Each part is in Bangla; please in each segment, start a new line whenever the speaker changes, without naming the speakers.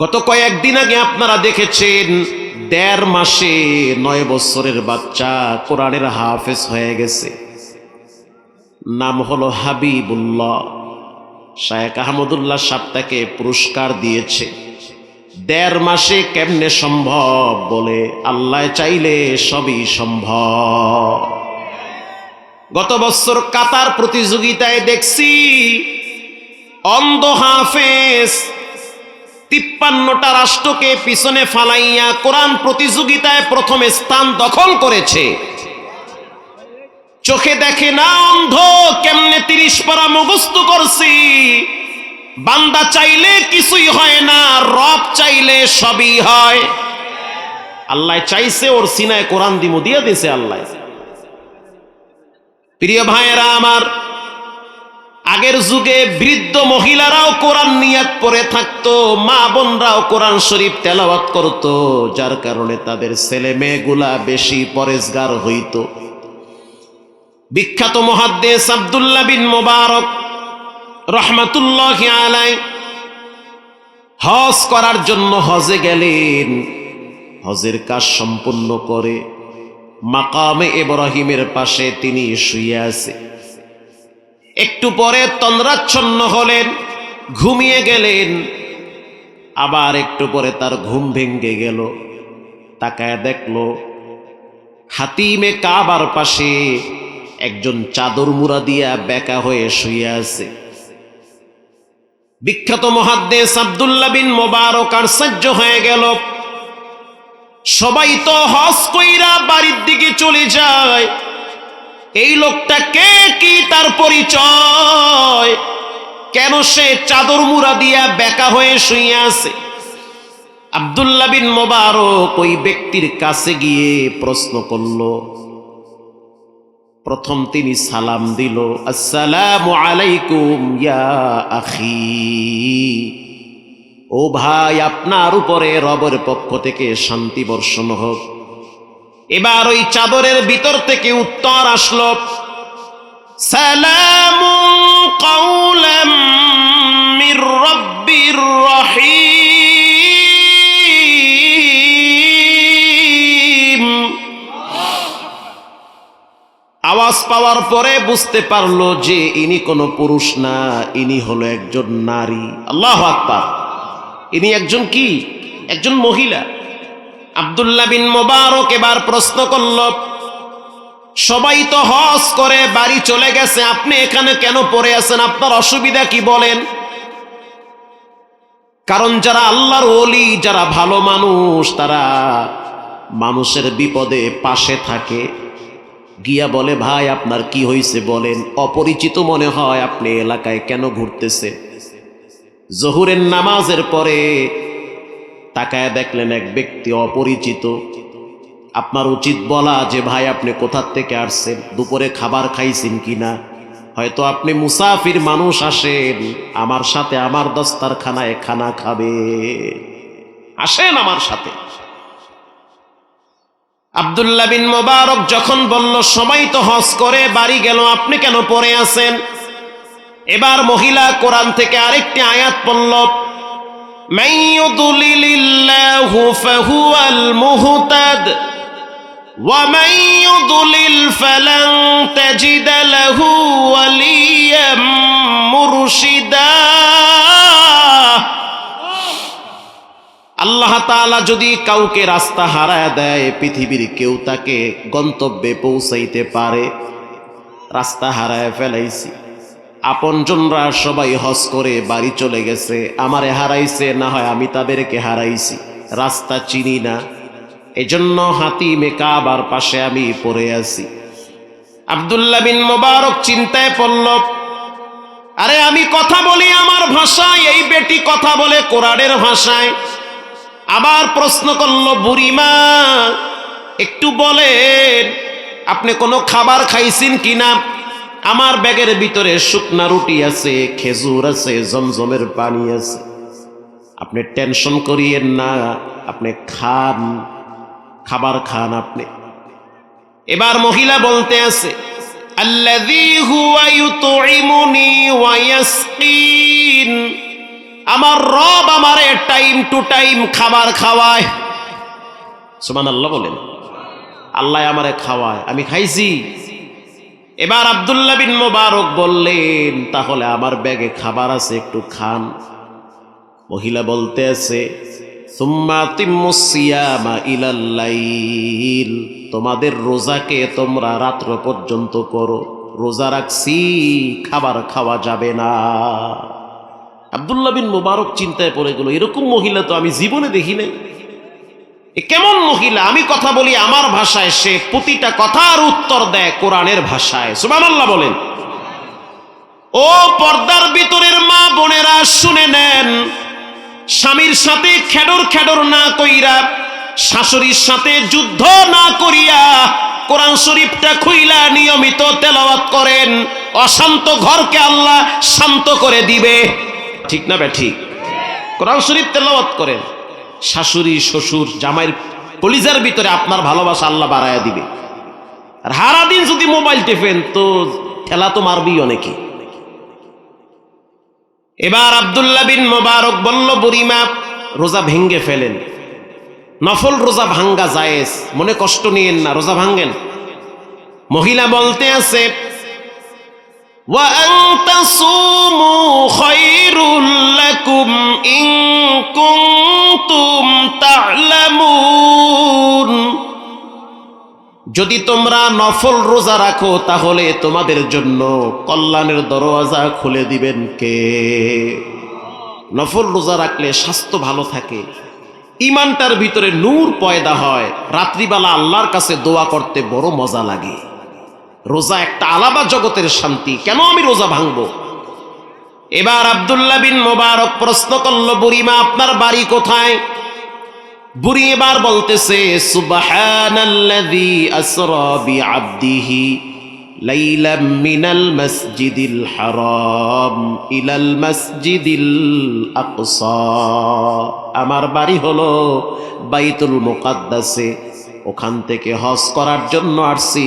গত কয়েকদিন আগে আপনারা দেখেছেন, দেড় মাসে নয় বছরের বাচ্চা কোরআনের হাফেজ হয়ে গেছে। নাম হলো হাবিবুল্লাহ। শায়েক আহমদুল্লাহ সাহ তাকে পুরস্কার দিয়েছে। দেড় মাসে কেমনে সম্ভব বলে আল্লাহ চাইলে সবই সম্ভব। গত বছর কাতার প্রতিযোগিতায় দেখছি, অন্ধ হাফেজ তিপ্পান্নটা রাষ্ট্রকে পিছনে ফালাইয়া কোরআন প্রতিযোগিতায় প্রথম স্থান দখল করেছে। চোখে দেখে না অন্ধ, কেমনে তিরিশ পারা মুখস্থ করছি? বান্দা চাইলে কিছুই হয় না, রব চাইলে সবই হয়। আল্লাহ চাইছে ওর সিনায় কোরআন দিমু, দিয়ে দিছে আল্লাহ। প্রিয় ভাইয়েরা আমার আগের যুগে বৃদ্ধ মহিলারাও কোরআন নিয়াত পরে থাকতো, মা বোনরাও কোরআন শরীফ তেলাওয়াত করত, যার কারণে তাদের ছেলে মেয়েগুলা বেশি পরেজগার হইত। বিখ্যাত মহাদ্দেশ আবদুল্লাহ বিন মোবারক রহমাতুল্লাহ হজ করার জন্য হজে গেলেন। হজের কাজ সম্পূর্ণ করে মাকামে ইব্রাহিমের পাশে তিনি শুয়ে আছে। একটু পরে তন্দ্রাচ্ছন্ন হলেন, ঘুমিয়ে গেলেন। আবার একটু পরে তার ঘুম ভেঙ্গে গেল। তাকায় দেখল, হাতিমে কাবার পাশে একজন চাদর মুড়া দিয়া বেকা হয়ে শুয়ে আছে। বিখ্যাত মহাদ্দেশ আবদুল্লাহ বিন মোবারক সহ্য হয়ে গেল। সবাই তো হজ কইরা বাড়ির দিকে চলে যায়। এই লোকটা কে কি তার পরিচয়? কেন সে চাদর মুড়া দিয়া বেকা হয়ে শুয়ে আছে? আবদুল্লাহ বিন মোবারক ওই ব্যক্তির কাছে গিয়ে প্রশ্ন করল। প্রথম তিনি সালাম দিল, আসসালামু আলাইকুম ইয়া আখি। ও ভাই, আপনার উপরে রবের পক্ষ থেকে শান্তি বর্ষণ হোক। এবার ওই চাদরের ভিতর থেকে উত্তর আসলো, সালাম কৌলাম মির আওয়াজ পাওয়ার পরে বুঝতে পারল যে ইনি কোনো পুরুষ না, ইনি হলো একজন নারী। আল্লাহ আকবার। ইনি একজন কি? একজন মহিলা। আবদুল্লাহ বিন মোবারক এবার প্রশ্ন করল, সবাই তো হজ করে, বাড়ি চলে গেছে, আপনি এখানে কেন পড়ে আছেন? আপনার অসুবিধা কি বলেন? কারণ যারা আল্লাহর ওলি, যারা ভালো মানুষ, তারা মানুষের বিপদে পাশে থাকে। গিয়া বলে, ভাই, আপনার কি হয়েছে বলেন? অপরিচিত মনে হয়, আপনি এলাকায় কেন ঘুরতেছে জহুরের নামাজের পরে তাকায় দেখলেন এক ব্যক্তি অপরিচিত। আপনার উচিত বলা যে, ভাই, আপনি কোথার থেকে আসছেন? দুপুরে খাবার খাইছেন কিনা? হয়তো আপনি মুসাফির মানুষ আসেন। আমার সাথে আমার দস্তারখানায় খানা খাবে। আসেন আমার সাথে। আবদুল্লাহ বিন মোবারক যখন বলল সবাই তো হজ করে, বাড়ি গেল, আপনি কেন পরে আছেন? এবার মহিলা কোরআন থেকে আরেকটি আয়াত পড়ল من يضلل الله فهو المهتد ومن يضلل فلن تجد له وليا مرشدا আল্লাহ তাআলা যদি কাউকে রাস্তা হারায় দেয় পৃথিবীর কেউ তাকে গন্তব্যে পৌঁছাইতে পারে রাস্তা হারায় ফেলাইছি আপনজনরা সবাই হজ করে বাড়ি চলে গেছে, আমারে হারাইছে, না হয় আমি তাদেরকে হারাইছি। রাস্তা চিনি না। এজন্য হাতি মেকাবার পাশে আমি পড়ে আছি। আবদুল্লাহ বিন মোবারক চিন্তায় পড়ল, আরে আমি কথা বলি আমার ভাষায়, এই বেটি কথা বলে কোরআনের ভাষায়। আবার প্রশ্ন করল বুড়িমা একটু বলেন, আপনি কোনো খাবার খাইছেন কিনা? আমার ব্যাগের ভিতরে শুকনা রুটি আছে, খেজুর আছে, জমজমের পানি আছে। আপনি টেনশন করিয়েন না, আপনি খান, খাবার খান আপনি। এবার মহিলা বলতে আছে আমার রব আমারে টাইম টু টাইম খাবার খাওয়ায়। সুমান আল্লাহ বলেন, আল্লাহ আমারে খাওয়ায়, আমি খাইছি। এবার আব্দুল্লাহ বিন মোবারক বললেন, তাহলে আমার ব্যাগে খাবার আছে, একটু খান। মহিলা বলতে আছে তোমাদের রোজাকে তোমরা রাত্র পর্যন্ত করো, রোজা রাখছি, খাবার খাওয়া যাবে না। আব্দুল্লাহ বিন মোবারক চিন্তায় পড়ে গেল, এরকম মহিলা তো আমি জীবনে দেখি নাই। কেমন মহিলা? আমি কথা বলি আমার ভাষায়, সে প্রতিটা কথার উত্তর দেয় কোরআনের ভাষায়। সুবহানাল্লাহ বলেন। ও পর্দার ভিতরের মা বোনেরা, শুনে নেন, স্বামীর সাথে খেডর খেডর না কইরা, শাশুড়ির সাথে যুদ্ধ না করিয়া কোরআন শরীফটা খুইলা নিয়মিত তেলাওয়াত করেন। অশান্ত ঘরকে আল্লাহ শান্ত করে দিবে। ঠিক না বে, ঠিক? কোরআন শরীফ তেলাওয়াত করেন। শাশুড়ি, শ্বশুর, জামাইয়ের কলিজার ভিতরে আপনার ভালোবাসা আল্লাহ বাড়ায়া দিবে। আর হারাদিন যদি মোবাইল টেপেন, তো ঠেলা তো মারবি অনেকে। এবার আব্দুল্লাহ বিন মোবারক বলল বুড়িমা রোজা ভেঙ্গে ফেলেন। নফল রোজা ভাঙ্গা জায়েজ। মনে কষ্ট নিয়েন না, রোজা ভাঙ্গেন? মহিলা বলতে আছে وأن تصوموا خير لكم إن كنتم تعلمون যদি তোমরা নফল রোজা রাখো তাহলে তোমাদের জন্য কল্যাণের দরওয়াজা খুলে দিবেন কে নফল রোজা রাখলে স্বাস্থ্য ভালো থাকে ইমানটার ভিতরে নূর পয়দা হয় রাত্রিবেলা আল্লাহর কাছে দোয়া করতে বড় মজা লাগে রোজা একটা আলাদা জগতের শান্তি। কেন আমি রোজা ভাঙবো? এবার আব্দুল্লাহ বিন মোবারক প্রশ্ন করল, বুড়িমা, আপনার বাড়ি কোথায়? বুড়ি এবার বলতেছে মসজিদিল আমার বাড়ি হলো বাইতুল মুকাদ্দাসে। ওখান থেকে হজ করার জন্য আসছি।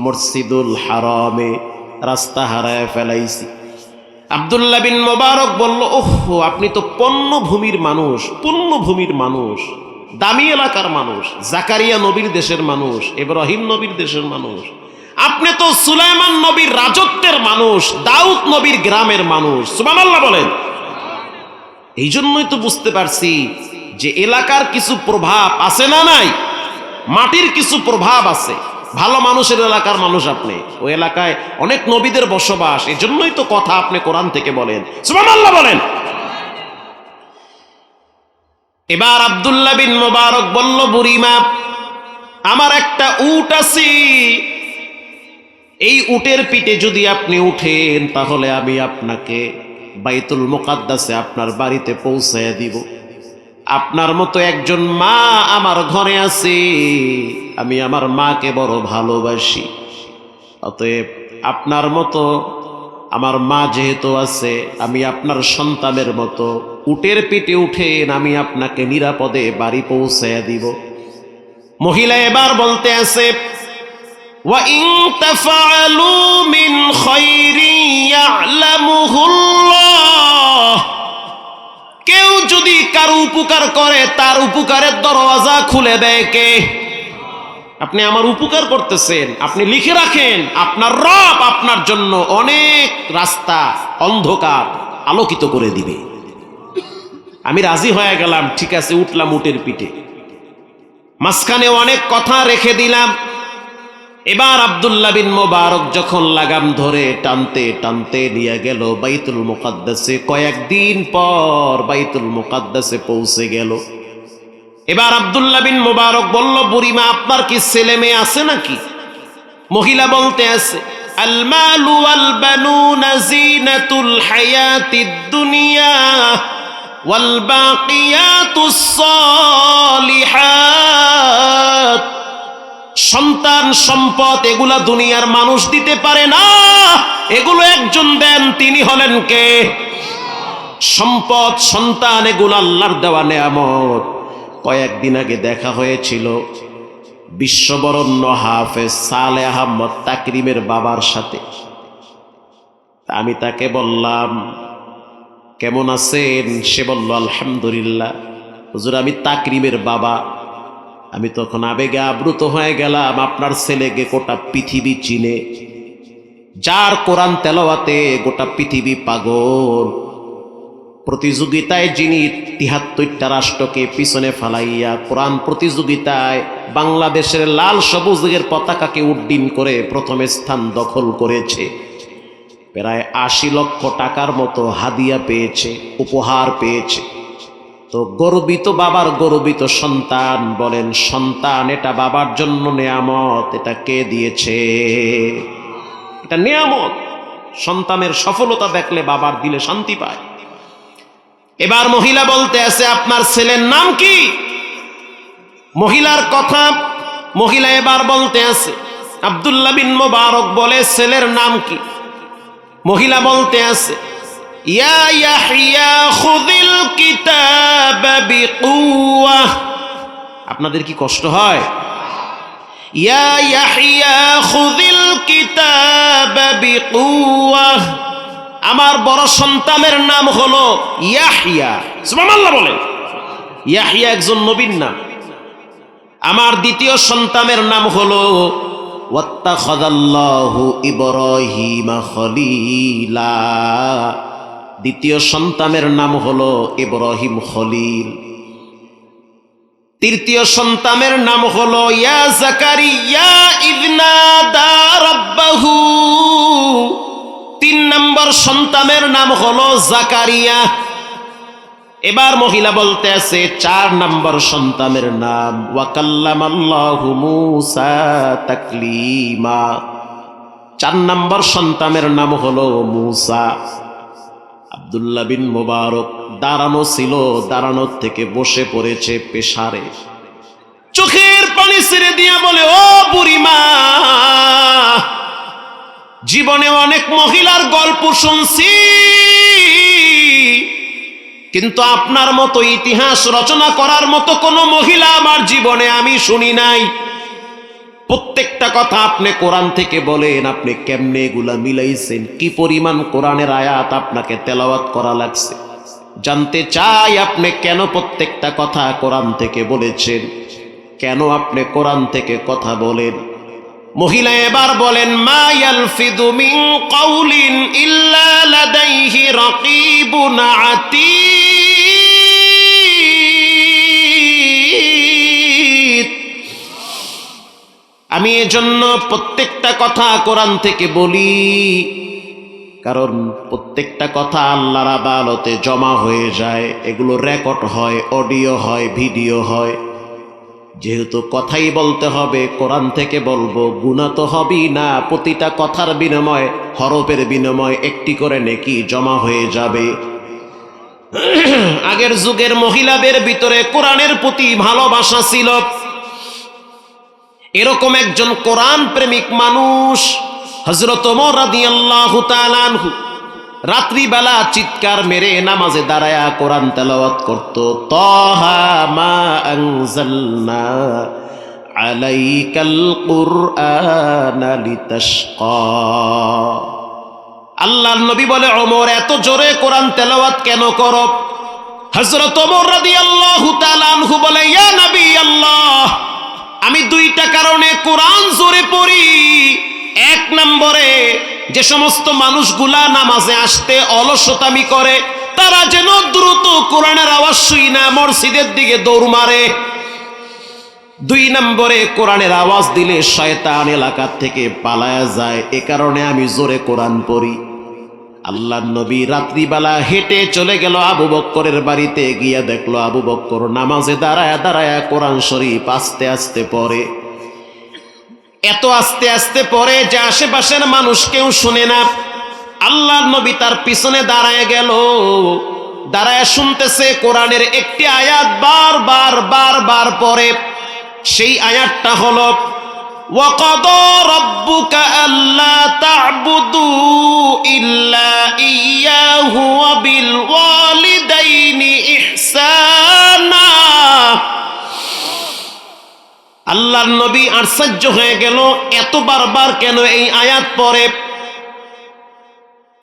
মসজিদুল হারামে রাস্তা হারায় ফেলাইছি। আব্দুল্লাহ বিন মোবারক বলল ওহ আপনি তো পণ্যভূমির মানুষ, পুণ্যভূমির মানুষ, দামি এলাকার মানুষ, জাকারিয়া নবীর দেশের মানুষ, ইব্রাহিম নবীর দেশের মানুষ। আপনি তো সুলাইমান নবীর রাজত্বের মানুষ, দাউদ নবীর গ্রামের মানুষ। সুবহানাল্লাহ বলেন। এই জন্যই তো বুঝতে পারছি যে এলাকার কিছু প্রভাব আছে না নাই। মাটির কিছু প্রভাব আছে। ভালো মানুষের এলাকার মানুষ আপনি। ওই এলাকায় অনেক নবীদের বসবাস। এজন্যই তো কথা আপনি কোরআন থেকে বলেন। সুবহানাল্লাহ বলেন। এবার আব্দুল্লাহ বিন মোবারক বলল বুড়িমা আমার একটা উট আছে। এই উটের পিঠে যদি আপনি উঠেন, তাহলে আমি আপনাকে বাইতুল মোকাদ্দাসে আপনার বাড়িতে পৌঁছায় দিব। আপনার মতো একজন মা আমার ঘরে আছে আমি আমার মাকে বড় ভালোবাসি অতএব আপনার মতো আমার মা যেহেতু আছে আমি আপনার সন্তানের মতো উটের পিঠে উঠেন আমি আপনাকে নিরাপদে বাড়ি পৌঁছায় দিব মহিলা এবার বলতে আছে وَإِن تَفْعَلُوا مِنْ خَيْرٍ يَعْلَمُهُ اللَّهُ কেউ যদি কারও উপকার করে, তার উপকারের দরওয়াজা খুলে দেয় কে? আপনি আমার উপকার করতেছেন, আপনি লিখে রাখেন, আপনার রব আপনার জন্য অনেক রাস্তা অন্ধকার আলোকিত করে দিবে। আমি রাজি হয়ে গেলাম, ঠিক আছে, উঠলাম উটের পিঠে। মাঝখানে অনেক কথা রেখে দিলাম এবার আবদুল্লা বিন মোবারক যখন লাগাম ধরে টানতে টানতে নিয়ে গেল বাইতুল মুকাদ্দাসে, কয়েকদিন পর বাইতুল মুকাদ্দাসে পৌঁছে গেল। এবার আবদুল্লা বিন মোবারক বলল, বুড়িমা, আপনার কি ছেলে মেয়ে আছে নাকি? মহিলা বলতে আছে আলমালু আলবানুন দুনিয়া সন্তান, সম্পদ এগুলা দুনিয়ার মানুষ দিতে পারে না। এগুলো একজন দেন, তিনি হলেন কে? সম্পদ, সন্তান, এগুলো আল্লাহর দেওয়া নেয়ামত। কয়েকদিন আগে দেখা হয়েছিল বিশ্ববরণ্য হাফেজ সালে আহমদ তাকরিমের বাবার সাথে। আমি তাকে বললাম, কেমন আছেন? সে বলল, আলহামদুলিল্লাহ। হুজুর, আমি তাকরিমের বাবা। আমি তখন আবেগে আব্রুত হয়ে গেলাম, আপনার ছেলেকে গোটা পৃথিবী চিনে। যার কোরআন তেলাওয়াতে গোটা পৃথিবী পাগল। প্রতিযোগিতায় যিনি তিহাত্তরটা রাষ্ট্রকে পিছনে ফালাইয়া কোরআন প্রতিযোগিতায় বাংলাদেশের লাল সবুজের পতাকাকে উড্ডীন করে প্রথমে স্থান দখল করেছে। প্রায় আশি লক্ষ টাকার মতো হাদিয়া পেয়েছে, উপহার পেয়েছে। তো গর্বিত বাবার গর্বিত সন্তান বলেন, সন্তান, এটা বাবার জন্য নেয়ামত। এটা কে দিয়েছে? এটা নিয়ামত। সন্তানের সফলতা দেখলে বাবার দিলে শান্তি পায়। এবার মহিলা বলতে আছে, আপনার ছেলের নাম কি? মহিলার কথা মহিলা এবার বলতে আছে, আব্দুল্লাহ বিন মোবারক বলে, ছেলের নাম কি? মহিলা বলতে আছে ইয়া ইয়াহইয়া খুযিল কিতাব বিকুওয়া। আপনাদের কি কষ্ট হয়? ইয়া ইয়াহইয়া খুযিল কিতাব বিকুওয়া। আমার বড় সন্তানের নাম হলো ইয়াহিয়া। সুবহানাল্লাহ বলেন ইয়াহিয়া একজন নবীর নাম। আমার দ্বিতীয় সন্তানের নাম হলো ওয়াত্তাখাযাল্লাহু ইব্রাহিমা খলিলা। দ্বিতীয় সন্তানের নাম হলো ইব্রাহিম খলিল। তৃতীয় সন্তানের নাম হলো ইয়া জাকারিয়া ইবনাদা রাব্বাহু। তিন নম্বর সন্তানের নাম হলো জাকারিয়া। এবার মহিলা বলতে আছে, চার নম্বর সন্তানের নাম ওয়াকাল্লাম আল্লাহু মুসা তাকলিমা। চার নম্বর সন্তানের নাম হলো মুসা। আব্দুল্লাহ বিন মোবারক দাঁড়ানো ছিল, দাঁড়ানোর থেকে বসে পড়েছে পেশারে। চোখের পানি ছেড়ে দিয়া বলে, ও বুড়িমা জীবনে অনেক মহিলার গল্প শুনছি। কিন্তু আপনার মতো ইতিহাস রচনা করার মতো কোনো মহিলা আমার জীবনে আমি শুনি নাই। প্রত্যেকটা কথা আপনি কোরআন থেকে বলেন, আপনি কেমনে এগুলা মিলাইছেন? কি পরিমাণ কোরআনের আয়াত আপনাকে তেলাওয়াত করা লাগছে? জানতে চাই আপনি কেন প্রত্যেকটা কথা কোরআন থেকে বলেছেন? কেন আপনি কোরআন থেকে কথা বলেন? মহিলা এবার বলেন, মা কাউলিন ইল্লা লাদাইহি রাকিবুন আতীদ আমি এজন্য প্রত্যেকটা কথা কোরআন থেকে বলি। কারণ প্রত্যেকটা কথা আল্লাহর আদালতে জমা হয়ে যায়, এগুলো রেকর্ড হয়, অডিও হয়, ভিডিও হয়। যেহেতু কথাই বলতে হবে, কোরআন থেকে বলব গুণা তো হবেই না, প্রতিটা কথার বিনিময়, হরফের বিনিময় একটি করে নেকি জমা হয়ে যাবে। আগের যুগের মহিলাদের ভিতরে কোরআনের প্রতি ভালোবাসা ছিল। এরকম একজন কোরআন প্রেমিক মানুষ হজরত রাত্রিবেলা চিৎকার মেরে নামাজে দাঁড়ায়া কোরআন তেলাওয়াত করত, তহা মা নবী বলে, ওমর, এত জোরে কোরআন তেলাওয়াত কেন করো? হযরত ওমর রাদিয়াল্লাহু তাআলা বলে, ইয়া নবী আল্লাহ আমি দুইটা কারণে কোরআন জোরে পড়ি। এক নম্বরে, যে সমস্ত মানুষগুলা নামাজে আসতে অলসতামি করে, তারা যেন দ্রুত কোরআনের আওয়াজ শুই না, মসজিদের দিকে দৌড় মারে। দুই নম্বরে, কোরআনের আওয়াজ দিলে শয়তান এলাকার থেকে পালায়া যায়। এ কারণে আমি জোরে কোরআন পড়ি। আল্লাহ নবী রাত্রিবেলা হেঁটে চলে গেল আবু বক্করের বাড়িতে, গিয়া দেখল আবু বক্কর নামাজে দাঁড়ায় দাঁড়ায় কোরআন শরীফ আস্তে আস্তে পড়ে। এত আস্তে আস্তে পরে যে আশেপাশের মানুষ কেউ শুনে না। আল্লাহ নবী তার পিছনে দাঁড়ায় গেল। দাঁড়ায় শুনতেছে কোরআনের একটি আয়াত বার বার বার বার পরে সেই আয়াতটা হলো وقضى ربك ألا تعبدوا إلا إياه وبالوالدين إحسانا আল্লাহর নবী আশ্চর্য হয়ে গেল এত বারবার কেন এই আয়াত পরে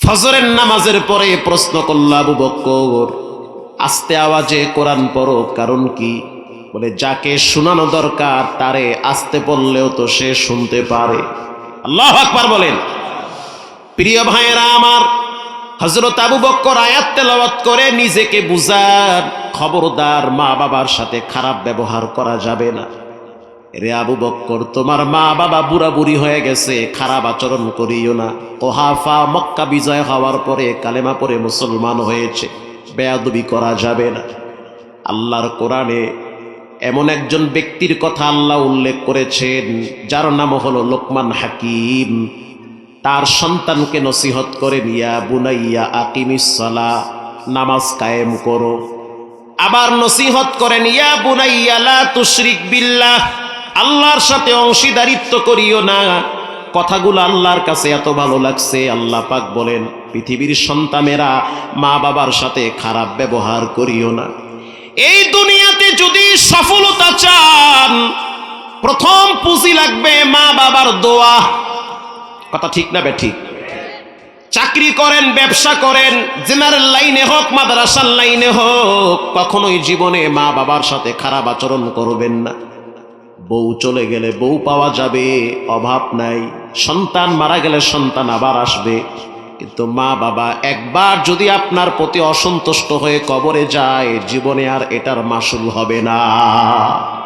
ফজরের নামাজের পরে প্রশ্ন করল আবু বক্কর আস্তে আওয়াজে কোরআন পড়ো কারণ কি বলে, যাকে শোনানো দরকার, তারে আস্তে পড়লেও তো সে শুনতে পারে। আল্লাহ আকবার বলেন। প্রিয় ভাইয়েরা আমার হজরত আবু বক্কর আয়াত তেলাওয়াত করে নিজেকে বুঝান খবরদার মা বাবার সাথে খারাপ ব্যবহার করা যাবে না। রে আবু বক্কর তোমার মা বাবা বুড়া বুড়ি হয়ে গেছে, খারাপ আচরণ করিও না। ওহাফা মক্কা বিজয় হওয়ার পরে কালেমা পরে মুসলমান হয়েছে, বেয়াদবি করা যাবে না। আল্লাহর কোরআনে এমন একজন ব্যক্তির কথা আল্লাহ উল্লেখ করেছেন, যার নাম হলো লোকমান হাকিম। তার সন্তানকে নসিহত করে নিয়া বুনাইয়া আকিমিসলা নামাজ কায়েম করো। আবার নসিহত করে নিয়া বুনাইয়া লা তুশরিক বিল্লাহ, আল্লাহর সাথে অংশীদারিত্ব করিও না। কথাগুলো আল্লাহর কাছে এত ভালো লাগছে, আল্লাহ পাক বলেন, পৃথিবীর সন্তানেরা মা বাবার সাথে খারাপ ব্যবহার করিও না। এই দুনিয়াতে যদি সফলতা চান, প্রথম পুঁজি লাগবে মা বাবার দোয়া। কথা ঠিক না ঠিক চাকরি করেন, ব্যবসা করেন, জেনারেল লাইনে হোক, মাদ্রাসার লাইনে হোক, কখনোই জীবনে মা বাবার সাথে খারাপ আচরণ করবেন না। বউ চলে গেলে বউ পাওয়া যাবে, অভাব নাই। সন্তান মারা গেলে সন্তান আবার আসবে। কিন্তু মা বাবা একবার যদি আপনার প্রতি অসন্তুষ্ট হয়ে কবরে যায়, জীবনে আর এটার মাসুল হবে না।